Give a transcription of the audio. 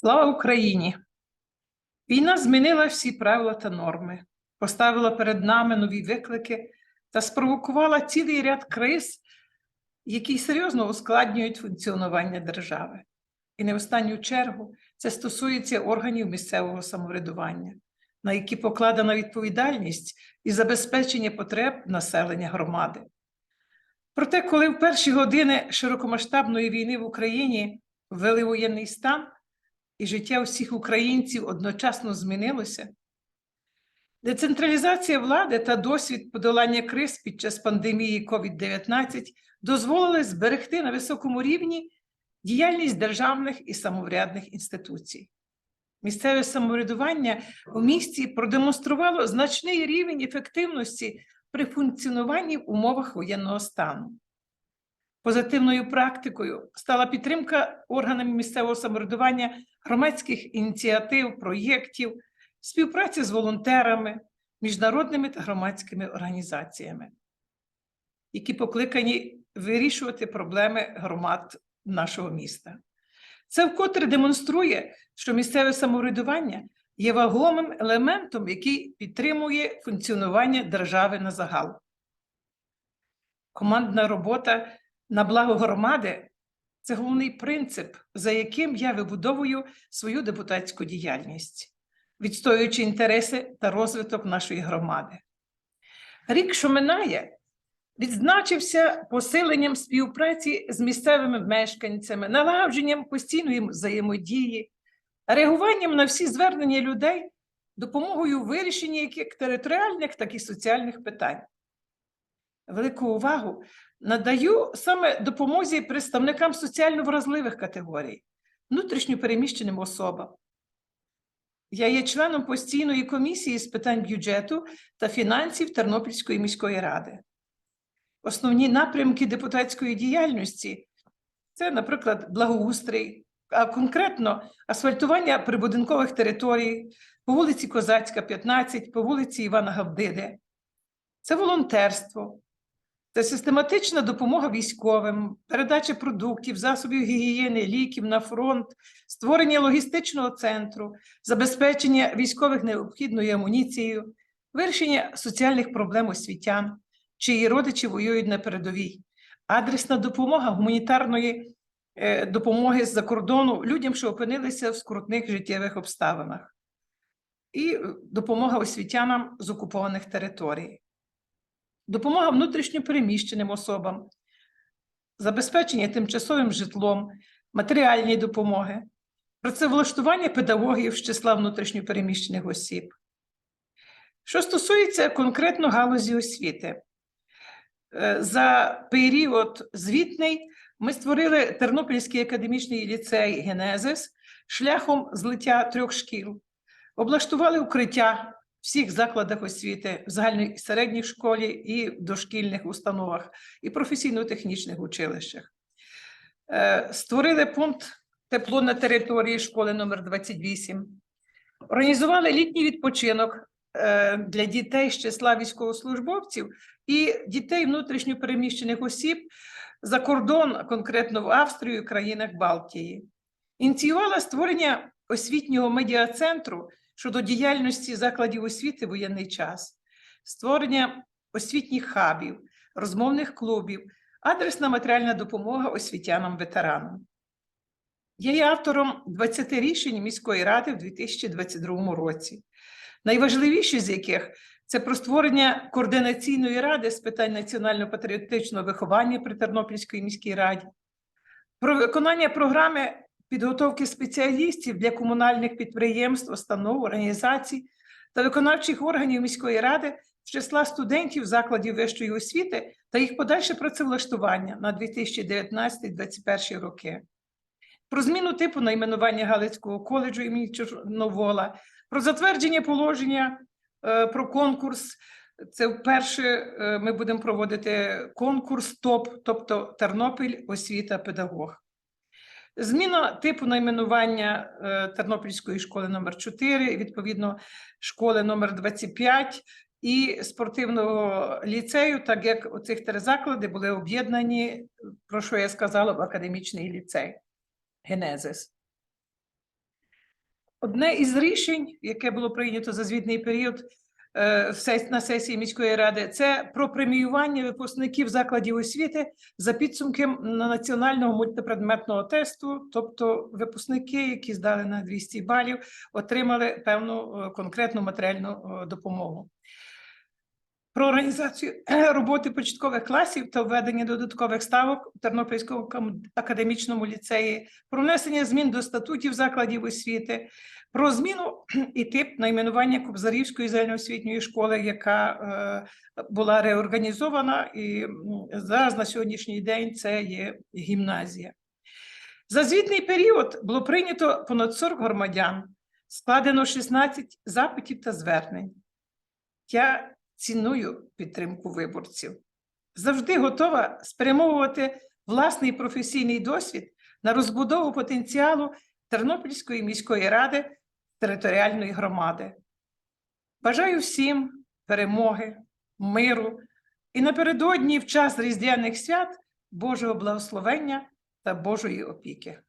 Слава Україні! Війна змінила всі правила та норми, поставила перед нами нові виклики та спровокувала цілий ряд криз, які серйозно ускладнюють функціонування держави. І не в останню чергу це стосується органів місцевого самоврядування, на які покладена відповідальність і забезпечення потреб населення громади. Проте, коли в перші години широкомасштабної війни в Україні ввели воєнний стан, і життя всіх українців одночасно змінилося. Децентралізація влади та досвід подолання криз під час пандемії COVID-19 дозволили зберегти на високому рівні діяльність державних і самоврядних інституцій. Місцеве самоврядування у місті продемонструвало значний рівень ефективності при функціонуванні в умовах воєнного стану. Позитивною практикою стала підтримка органами місцевого самоврядування громадських ініціатив, проєктів, співпраці з волонтерами, міжнародними та громадськими організаціями, які покликані вирішувати проблеми громад нашого міста. Це вкотре демонструє, що місцеве самоврядування є вагомим елементом, який підтримує функціонування держави на загал. Командна робота на благо громади це головний принцип, за яким я вибудовую свою депутатську діяльність, відстоюючи інтереси та розвиток нашої громади. Рік, що минає, відзначився посиленням співпраці з місцевими мешканцями, налагодженням постійної взаємодії, реагуванням на всі звернення людей, допомогою вирішення як територіальних, так і соціальних питань. Велику увагу надаю саме допомозі представникам соціально вразливих категорій, внутрішньопереміщеним особам. Я є членом постійної комісії з питань бюджету та фінансів Тернопільської міської ради. Основні напрямки депутатської діяльності це, наприклад, благоустрій, а конкретно асфальтування прибудинкових територій по вулиці Козацька, 15, по вулиці Івана Гавдиди. Це волонтерство, це систематична допомога військовим, передача продуктів, засобів гігієни, ліків на фронт, створення логістичного центру, забезпечення військових необхідною амуніцією, вирішення соціальних проблем освітян, чиї родичі воюють на передовій, адресна допомога гуманітарної е, допомоги з-за кордону людям, що опинилися в скрутних життєвих обставинах, і е, допомога освітянам з окупованих територій допомога внутрішньопереміщеним особам, забезпечення тимчасовим житлом, матеріальні допомоги, працевлаштування педагогів з числа внутрішньопереміщених осіб. Що стосується конкретно галузі освіти, е, за період звітний ми створили Тернопільський академічний ліцей Генезис шляхом злиття трьох шкіл, облаштували укриття всіх закладах освіти, в загальній середній школі і дошкільних установах, і професійно-технічних училищах. Е, Створили пункт тепло на території школи номер 28 Організували літній відпочинок е, для дітей з числа військовослужбовців і дітей внутрішньопереміщених осіб за кордон, конкретно в Австрію, країнах Балтії. Ініціювала створення освітнього медіа-центру щодо діяльності закладів освіти в воєнний час, створення освітніх хабів, розмовних клубів, адресна матеріальна допомога освітянам-ветеранам. Я є автором 20 рішень міської ради в 2022 році, найважливіші з яких це про створення координаційної ради з питань національно-патріотичного виховання при Тернопільській міській раді, про виконання програми підготовки спеціалістів для комунальних підприємств, установ, організацій та виконавчих органів міської ради з числа студентів закладів вищої освіти та їх подальше працевлаштування на 2019-2021 роки. Про зміну типу найменування Галицького коледжу імені Чорновола, про затвердження положення е, про конкурс. Це вперше е, ми будемо проводити конкурс ТОП, тобто Тернопіль, освіта, педагог. Зміна типу найменування е, Тернопільської школи номер 4 відповідно школи номер 25 і спортивного ліцею, так як оцих три заклади були об'єднані, про що я сказала, в академічний ліцей Генезис. Одне із рішень, яке було прийнято за звітний період на сесії міської ради, це про преміювання випускників закладів освіти за підсумки на національного мультипредметного тесту, тобто випускники, які здали на 200 балів, отримали певну е, конкретну матеріальну е, допомогу. Про організацію роботи початкових класів та введення додаткових ставок у Тернопільському академічному ліцеї, про внесення змін до статутів закладів освіти, про зміну і тип найменування Кобзарівської загальноосвітньої школи, яка е, була реорганізована, і зараз на сьогоднішній день це є гімназія. За звітний період було прийнято понад 40 громадян, складено 16 запитів та звернень. Я ціную підтримку виборців. Завжди готова спрямовувати власний професійний досвід на розбудову потенціалу Тернопільської міської ради територіальної громади. Бажаю всім перемоги, миру і напередодні в час різдвяних свят Божого благословення та Божої опіки.